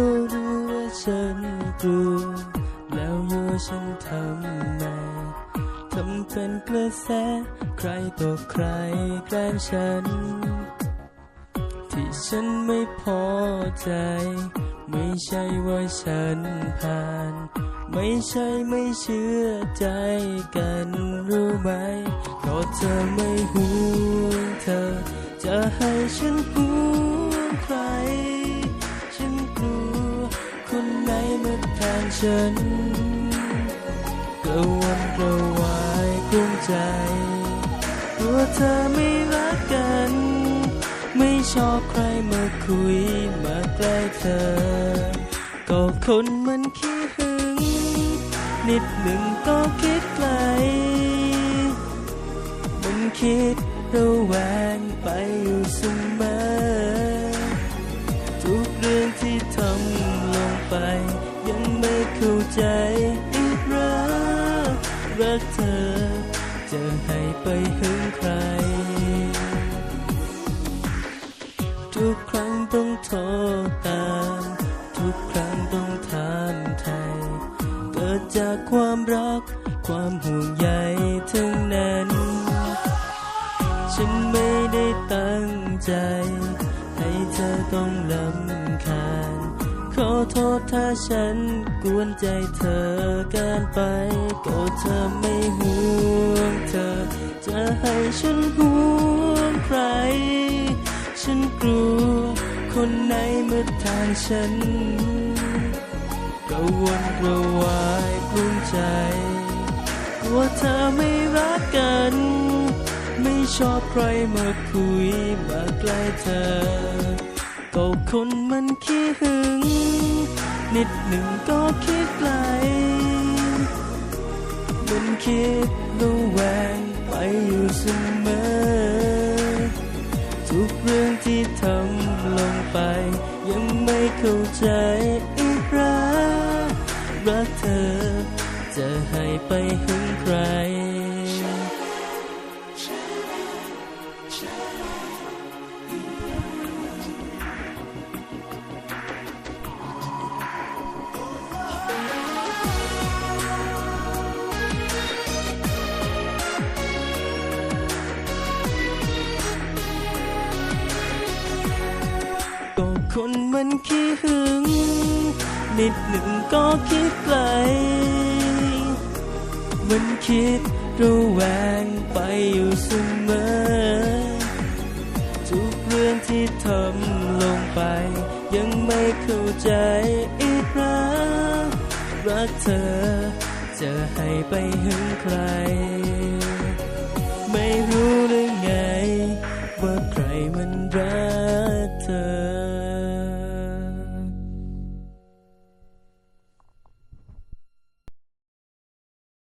ก็รู้ว่าฉันกลัว แล้วยัวฉันทำไมทำเป็นกระแส ใครต่อใครแกล้งฉัน ที่ฉันไม่พอใจ ไม่ใช่ว่าฉันผ่าน ไม่ใช่ไม่เชื่อใจกันรู้ไหมก็เธอไม่ห่วงเธอ จะให้ฉันห่วง ฉันกระวนกระวายกลุ้มใจกลัวเธอไม่รักกัน ไม่ชอบใครมาคุยมาใกล้เธอ ก็คนมันขี้หึง นิดหนึ่งก็คิดไกล มันคิดระแวงไปอยู่เสมอ ไปหึงใคร ทุกครั้งต้องโทรตาม ทุกครั้งต้องถามไทย เกิดจากความรัก ความห่วงใยทั้งนั้น ฉันไม่ได้ตั้งใจ ให้เธอต้องลำคาญ ขอโทษถ้าฉันกวนใจเธอเกินไปก็เธอไม่ห่วงเธอ จะให้ฉันห่วงใคร ฉันกลัวคนไหนมาทางฉันกระวนกระวายกลุ้มใจกลัวเธอไม่รักกัน ไม่ชอบใครมาคุยมาใกล้เธอ ก็คนมันขี้หึง นิดหนึ่งก็คิดไกลมันคิดระแวงไปอยู่เสมอ ทุกเรื่องที่ทำลงไป ยังไม่เข้าใจอีกรักรักเธอ จะให้ไปหึงใคร คนมันขี้หึง นิดหนึ่งก็คิดไกล มันคิดระแวงไปอยู่เสมอ ทุกเรื่องที่ทำลงไป ยังไม่เข้าใจอีกรักรักเธอ จะให้ไปหึงใคร